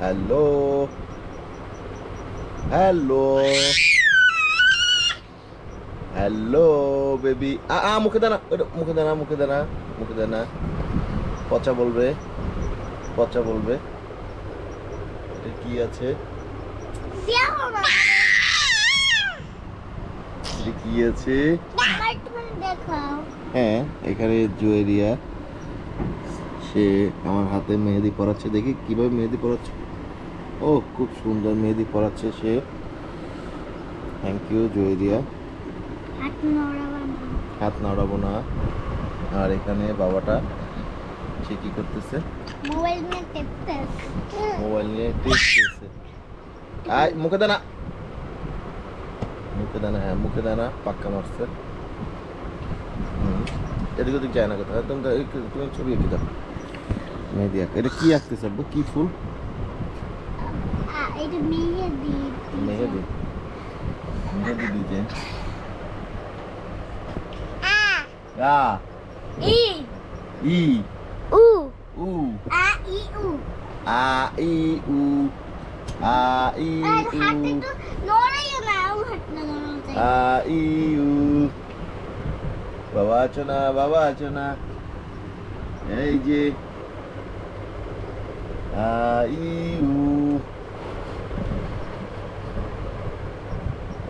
Hello. Hello. Hello baby. আ মুখে দানা ওটা মুখে দানা মুখে দানা মুখে দানা। পচা বলবে পচা বলবে। এটা কি আছে? কি আছে? হ্যাঁ এখানে জুয়েরিয়া। সে আমার হাতে মেহেদি পরাচ্ছে দেখি কীভাবে মেহেদি পরাচ্ছে। ও খুব সুন্দর মেহেদি পরাচ্ছে সে। Thank you Juwairia. হাত নড়াবা না। হাত নাড়াবো না। আর এখানে বাবাটা সে কি করতেছে? মোবাইল নিয়ে টেপতে মোবাইল নিয়ে টিপতেছে। আয় মুখে দানা। মুখে দানা হ্যাঁ মুখে দানা পাক্কা মারছে। এদিক ওদিক যায় না কোথাও। তুমি তুমি ছবি এঁকে দাও। মেহেদি আঁকা এটা কি আঁকতেছে আব্বু? কি ফুল? মেহেদি মেহেদি। দিতে আ ই। ই। উ। উ। আ ই উ। আ ই উ। আ ই উ। আ ই বাবা আছো না বাবা আছো না। এই যে আ ই উ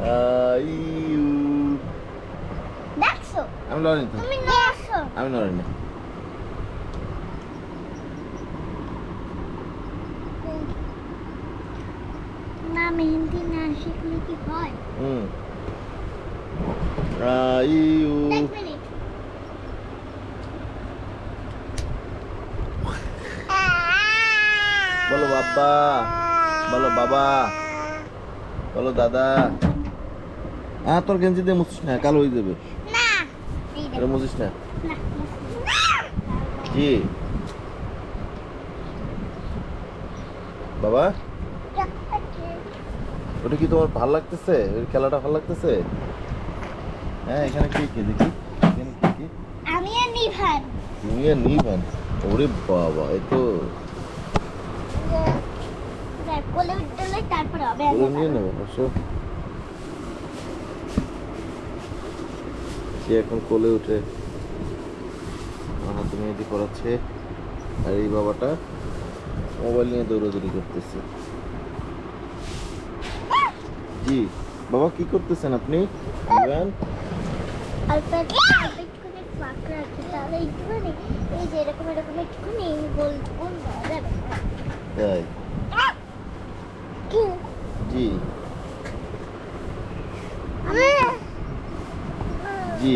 আ ই উ দেখছো আমি লড়ি তো তুমি দেখছো আমি লড়ি না না মেহেন্দি না শিখলে কি হয় হুম আ ই মিনিট বলো বাবা বলো বাবা বলো দাদা। হ্যাঁ তোর গেঞ্জি দিয়ে মুছিস না কালো হয়ে যাবে। না। এটা মুছিস না? জি বাবা ওটা কি তোমার ভালো লাগতেছে? ওই খেলাটা ভালো লাগতেছে? হ্যাঁ এখানে কি কি? দেখি এখানে কি কি? আমি আর নিভান। তুমি আর নিবেন ওরে বাবা এ তো কোলে উঠলে তারপরে হবে নিয়ে নেবে অবশ্য সে। এখন কোলে উঠে আমার হাতে মেহেদি করাচ্ছে আর এই বাবাটা মোবাইল নিয়ে দৌড়াদৌড়ি করতেছে। জি বাবা কি করতেছেন আপনি? অল্প জি। জি।